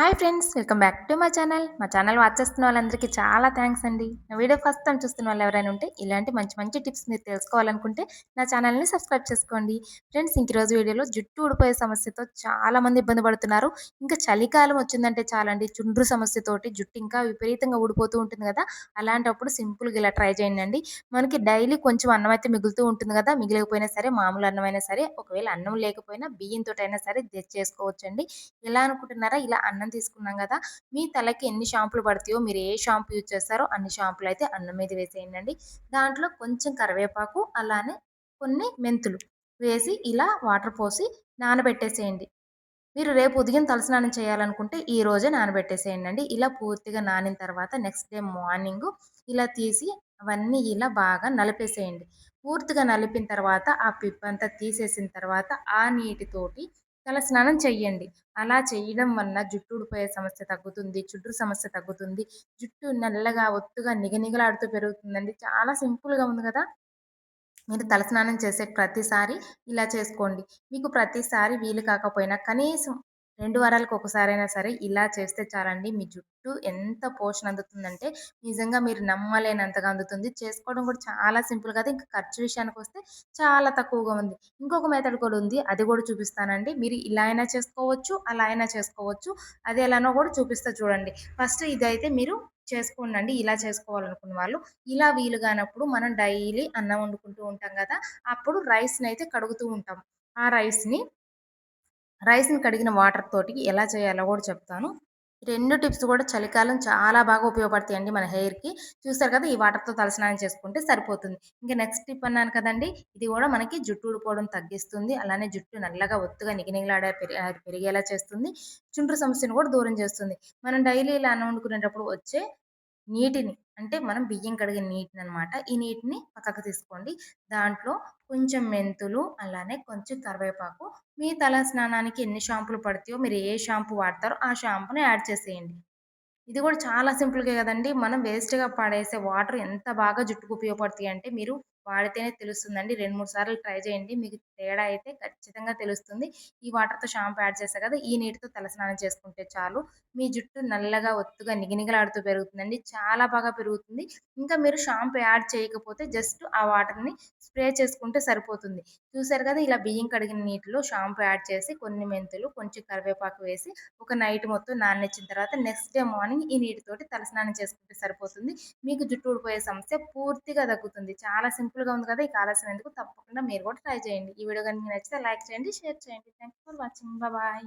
Hi friends welcome back to మా channel. మా channel watch చేస్తున్న వాళ్ళందరికీ చాలా థ్యాంక్స్ అండి. నా వీడియో ఫస్ట్ టైం చూస్తున్న వాళ్ళు ఎవరైనా ఉంటే ఇలాంటి మంచి మంచి టిప్స్ మీరు తెలుసుకోవాలనుకుంటే నా ఛానల్ని సబ్స్క్రైబ్ చేసుకోండి. ఫ్రెండ్స్ ఇంక రోజు వీడియోలో జుట్టు ఊడిపోయే సమస్యతో చాలా మంది ఇబ్బంది పడుతున్నారు. ఇంకా చలికాలం వచ్చిందంటే చాలండి. చుండ్రు సమస్యతోటి జుట్టు ఇంకా విపరీతంగా ఊడిపోతూ ఉంటుంది కదా. అలాంటప్పుడు సింపుల్గా ఇలా ట్రై చేయండి మనకి డైలీ కొంచెం అన్నం అయితే మిగులుతూ ఉంటుంది కదా. మిగిలిపోయినా సరే మామూలు అన్నం అయినా సరే ఒకవేళ అన్నం లేకపోయినా బియ్యంతో అయినా సరే చేసుకోవచ్చండి ఎలా అనుకుంటున్నారా? ఇలా అన్నం తీసుకున్నాం కదా మీ తలకి ఎన్ని షాంపులు పడతాయో మీరు ఏ షాంపూ యూజ్ చేస్తారో అన్ని షాంపులు అయితే అన్నం మీద వేసేయండి. దాంట్లో కొంచెం కరివేపాకు అలానే కొన్ని మెంతులు వేసి ఇలా వాటర్ పోసి నానబెట్టేసేయండి. మీరు రేపు ఉదయం తలస్నానం చేయాలనుకుంటే ఈ రోజే నానబెట్టేసేయండి. అండి ఇలా పూర్తిగా నానిన తర్వాత నెక్స్ట్ డే మార్నింగ్ ఇలా తీసి అవన్నీ ఇలా బాగా నలిపేసేయండి. పూర్తిగా నలిపిన తర్వాత ఆ పిప్పంతా తీసేసిన తర్వాత ఆ నీటితోటి తల స్నానం చెయ్యండి. అలా చేయడం వల్ల జుట్టు ఊడిపోయే సమస్య తగ్గుతుంది చుట్టూ సమస్య తగ్గుతుంది. జుట్టు నల్లగా ఒత్తుగా నిగనిగలాడుతూ పెరుగుతుందండి. చాలా సింపుల్గా ఉంది కదా? మీరు తలస్నానం చేసే ప్రతిసారి ఇలా చేసుకోండి. మీకు ప్రతిసారి వీలు కాకపోయినా కనీసం రెండు వారాలకు ఒకసారైనా సరే ఇలా చేస్తే చాలండి. మీ జుట్టు ఎంత పోషణ అందుతుందంటే నిజంగా మీరు నమ్మలేనంతగా అందుతుంది. చేసుకోవడం కూడా చాలా సింపుల్ కదా. ఇంకా ఖర్చు విషయానికి వస్తే చాలా తక్కువగా ఉంది. ఇంకొక మెథడ్ కూడా ఉంది. అది కూడా చూపిస్తానండి. మీరు ఇలా అయినా చేసుకోవచ్చు అలా అయినా చేసుకోవచ్చు. అది ఎలానో కూడా చూపిస్తా చూడండి. ఫస్ట్ ఇదైతే మీరు చేసుకోండి ఇలా చేసుకోవాలనుకున్న వాళ్ళు. ఇలా వీలు కానప్పుడు మనం డైలీ అన్నం వండుకుంటూ ఉంటాం కదా అప్పుడు రైస్ని అయితే కడుగుతూ ఉంటాం. ఆ రైస్ని రైస్ని కడిగిన వాటర్ తోటి ఎలా చేయాలో కూడా చెప్తాను. రెండు టిప్స్ కూడా చలికాలం చాలా బాగా ఉపయోగపడతాయండి మన హెయిర్కి. చూస్తారు కదా ఈ వాటర్తో తలస్నానం చేసుకుంటే సరిపోతుంది. ఇంకా నెక్స్ట్ టిప్ అన్నాను కదండి ఇది కూడా మనకి జుట్టు ఊడిపోవడం తగ్గిస్తుంది. అలానే జుట్టు నల్లగా ఒత్తుగా నిగినిగిలాడే పెరిగేలా చేస్తుంది. చుండ్రు సమస్యను కూడా దూరం చేస్తుంది. మనం డైలీ ఇలా అన్నం వండుకునేటప్పుడు వచ్చే నీటిని అంటే మనం బియ్యం కడిగిన నీటిని అనమాట ఈ నీటిని పక్కకు తీసుకోండి. దాంట్లో కొంచెం మెంతులు అలానే కొంచెం కరివేపాకు మీ తల స్నానానికి ఎన్ని షాంపులు పడతాయో మీరు ఏ షాంపూ వాడతారో ఆ షాంపూని యాడ్ చేసేయండి. ఇది కూడా చాలా సింపుల్గా కదండి మనం వేస్ట్గా పడేసే వాటర్ ఎంత బాగా జుట్టుకు ఉపయోగపడతాయి అంటే మీరు వాడితేనే తెలుస్తుందండి. రెండు మూడు సార్లు ట్రై చేయండి. మీకు తేడా అయితే ఖచ్చితంగా తెలుస్తుంది. ఈ వాటర్తో షాంపూ యాడ్ చేస్తారు కదా! ఈ నీటితో తలస్నానం చేసుకుంటే చాలు. మీ జుట్టు నల్లగా ఒత్తుగా నిగినిగలాడుతూ పెరుగుతుందండి. చాలా బాగా పెరుగుతుంది. ఇంకా మీరు షాంపూ యాడ్ చేయకపోతే జస్ట్ ఆ వాటర్ని స్ప్రే చేసుకుంటే సరిపోతుంది. చూసారు కదా! ఇలా బియ్యం కడిగిన నీటిలో షాంపూ యాడ్ చేసి కొన్ని మెంతులు కొంచెం కరివేపాకు వేసి ఒక నైట్ మొత్తం నాననిచ్చిన తర్వాత నెక్స్ట్ డే మార్నింగ్ ఈ నీటితోటి తలస్నానం చేసుకుంటే సరిపోతుంది. మీకు జుట్టు ఊడిపోయే సమస్య పూర్తిగా తగ్గుతుంది. చాలా సింపుల్ హెల్ప్ఫుల్గా ఉంది కదా! ఈ కావాల్సిన ఎందుకు? తప్పకుండా మీరు కూడా ట్రై చేయండి. ఈ వీడియో కనుక నచ్చితే లైక్ చేయండి షేర్ చేయండి. Thank for watching. బాయ్.